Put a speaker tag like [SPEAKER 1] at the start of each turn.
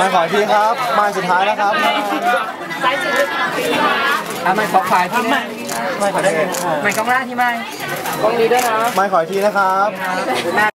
[SPEAKER 1] มา
[SPEAKER 2] ขออีทีครับ มาสุดท้ายนะครับอะ
[SPEAKER 3] ไม่ขอ
[SPEAKER 1] ขายที่ไม่ไม่ขอได้ไงไม่กล้องล่างที่ไม่กล้
[SPEAKER 3] องนี้ด้วยนะไม่
[SPEAKER 2] ขอทีนะครับ